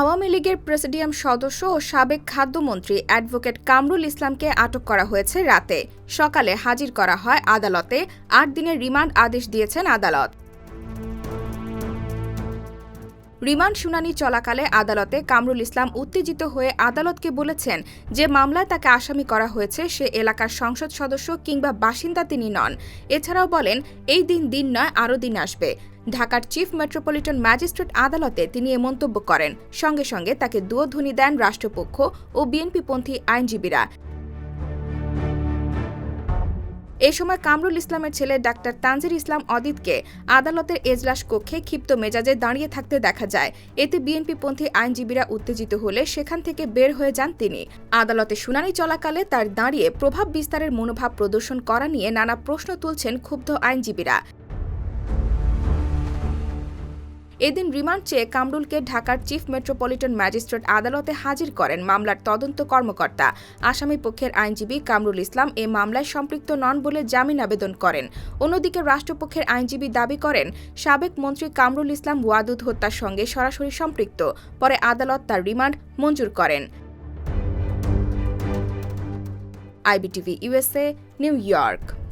আওয়ামী লীগের প্রেসিডিয়াম সদস্য ও সাবেক খাদ্যমন্ত্রী অ্যাডভোকেট কামরুল ইসলামকে আটক করা হয়েছে রাতে। সকালে হাজির করা হয় আদালতে, আট দিনের রিমান্ড আদেশ দিয়েছেন আদালত। রিমান্ড শুনানি চলাকালে আদালতে কামরুল ইসলাম উত্তেজিত হয়ে আদালতকে বলেছেন যে মামলায় তাকে আসামি করা হয়েছে সে এলাকার সংসদ সদস্য কিংবা বাসিন্দা তিনি নন। এছাড়াও বলেন, এই দিন দিন নয়, আরও দিন আসবে। ঢাকার চিফ মেট্রোপলিটন ম্যাজিস্ট্রেট আদালতে তিনি এ মন্তব্য করেন। সঙ্গে সঙ্গে তাকে দুয়োধ্বনি দেন রাষ্ট্রপক্ষ ও বিএনপিপন্থী আইনজীবীরা। এ সময় কামরুল ইসলামের ছেলে ডাক্তার তানজির ইসলাম অদিতকে আদালতের এজলাস কক্ষে ক্ষিপ্ত মেজাজে দাঁড়িয়ে থাকতে দেখা যায়। এতে বিএনপিপন্থী আইনজীবীরা উত্তেজিত হলে সেখান থেকে বের হয়ে যান তিনি। আদালতে শুনানি চলাকালে তার দাঁড়িয়ে প্রভাব বিস্তারের মনোভাব প্রদর্শন করা নিয়ে নানা প্রশ্ন তুলছেন ক্ষুব্ধ আইনজীবীরা। এদিন রিমান্ড চেয়ে কামরুলকে ঢাকার চিফ মেট্রোপলিটন ম্যাজিস্ট্রেট আদালতে হাজির করেন মামলার তদন্ত কর্মকর্তা। আসামি পক্ষের আইনজীবী কামরুল ইসলাম এ মামলায় সম্পৃক্ত নন বলে জামিন আবেদন করেন। অন্যদিকে রাষ্ট্রপক্ষের আইনজীবী দাবি করেন, সাবেক মন্ত্রী কামরুল ইসলাম ওয়াদুদ হত্যার সঙ্গে সরাসরি সম্পৃক্ত, পরে আদালত তার রিমান্ড মঞ্জুর করেন। IBTV USA New York.